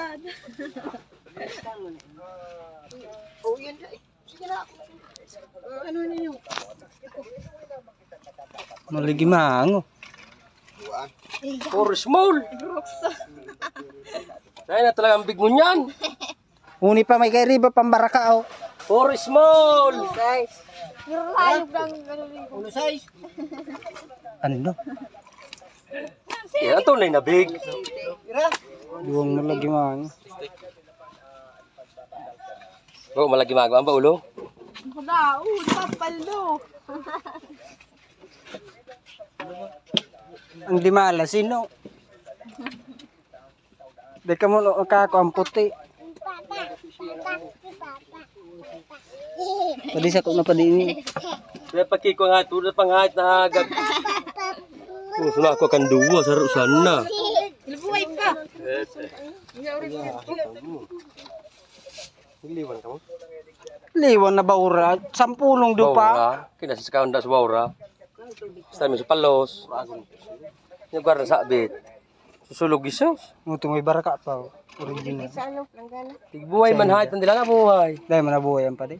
Dad. Oh, yan. ay, Sige na. Uh, ano ninyo? Maligimango. Puro small. Kaya na talaga ang big mo niyan. Uni pa may kay riba pambaraka oh. Puro small. Size. Pero hayop lang ganun. Uno size. Ano? Yan tunay na big. Duwang maligimango. Oo, malagi magawa ba ulo? Kada, uh, papalo. Ang dimala sino? Di ka mo kako ang puti. Pwede sa ko na pa din. Kaya pakiko nga, tulad pang hahit na hagag. Oh, suna ako kan duwa, saro sana. Iliwan ka mo? Liwan na baura. Sampulong do pa. Baura. Kinasa sa kaunda sa baura. Sa sa palos. Yung guarda sa abit. Susulog isos. Muto may baraka pa. Original. Tigbuhay man hahit, hindi lang nga buhay. Dahil manabuhay ang pa di.